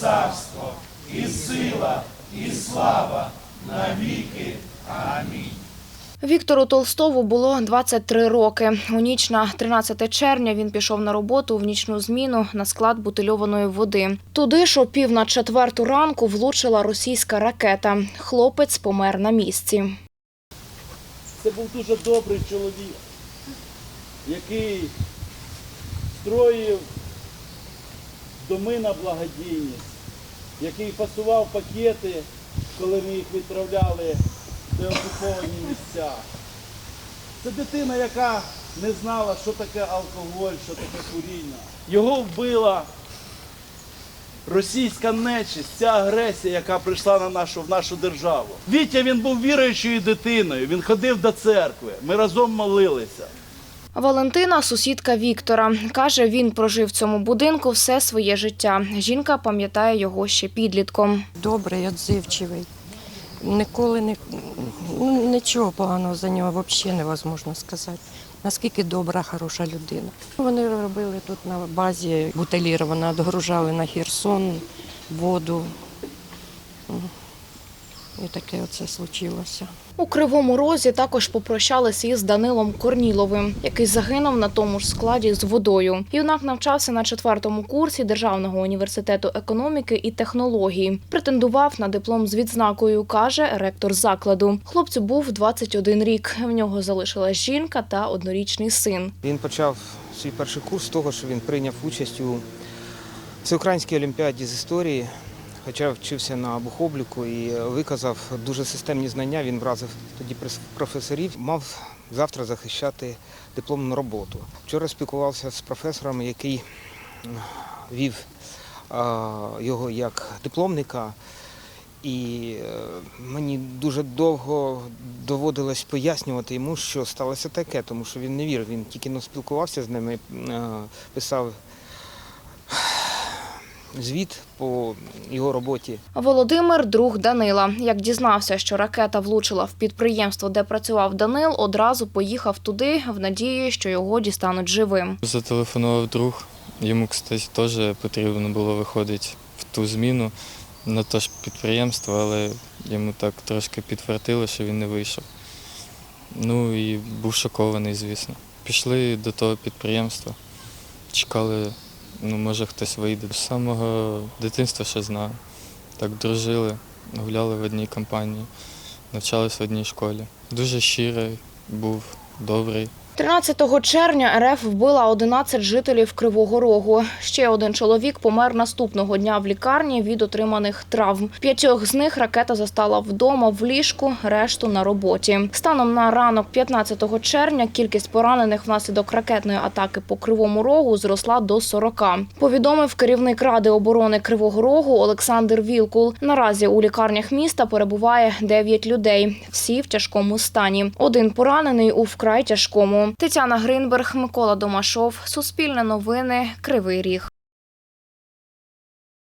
царство, і сила, і слава навіки. Амінь. Віктору Толстову було 23 роки. У ніч на 13 червня він пішов на роботу в нічну зміну на склад бутильованої води. Туди ж о пів на четверту ранку влучила російська ракета. Хлопець помер на місці. Це був дуже добрий чоловік, який строїв доми на благодійність, який фасував пакети, коли ми їх відправляли в деокуповані місця. Це дитина, яка не знала, що таке алкоголь, що таке куріння. Його вбила російська нечисть, ця агресія, яка прийшла на нашу, в нашу державу. Вітя він був віруючою дитиною, він ходив до церкви, ми разом молилися. Валентина, сусідка Віктора, каже, він прожив в цьому будинку все своє життя. Жінка пам'ятає його ще підлітком. добрий, відзивчивий. Ніколи не ну, нічого поганого за нього взагалі невозможно сказати. Наскільки добра, хороша людина. Вони робили тут на базі бутиліровано, відгружали на Херсон воду. І таке оце случилося. У Кривому Розі також попрощалися із Данилом Корніловим, який загинув на тому ж складі з водою. Юнак навчався на четвертому курсі Державного університету економіки і технології. Претендував на диплом з відзнакою, каже ректор закладу. Хлопцю був 21 рік. В нього залишилась жінка та однорічний син. Він почав свій перший курс з того, що він прийняв участь у всеукраїнській олімпіаді з історії, хоча вчився на бухобліку і виказав дуже системні знання. Він вразив тоді професорів, мав завтра захищати дипломну роботу. Вчора спілкувався з професором, який вів його як дипломника. І е, мені дуже довго доводилось пояснювати йому, що сталося таке, тому що він не вірив. Він тільки но спілкувався з ними, е, писав звіт по його роботі. Володимир друг Данила. Як дізнався, що ракета влучила в підприємство, де працював Данил, одразу поїхав туди в надії, що його дістануть живим. Зателефонував друг. Йому, кстати, теж потрібно було виходити в ту зміну на те ж підприємство, але йому так трошки підтвердили, що він не вийшов. Ну і був шокований, звісно. Пішли до того підприємства, чекали, ну, може хтось вийде. З самого дитинства ще знаю. Так дружили, гуляли в одній компанії, навчались в одній школі. Дуже щирий, був добрий. 13 червня РФ вбила 11 жителів Кривого Рогу. Ще один чоловік помер наступного дня в лікарні від отриманих травм. П'ятьох з них ракета застала вдома в ліжку, решту на роботі. Станом на ранок 15 червня кількість поранених внаслідок ракетної атаки по Кривому Рогу зросла до 40. Повідомив керівник Ради оборони Кривого Рогу Олександр Вілкул. Наразі у лікарнях міста перебуває 9 людей. Всі в тяжкому стані. Один поранений у вкрай тяжкому. Тетяна Гринберг, Микола Домашов. Суспільне новини. Кривий Ріг.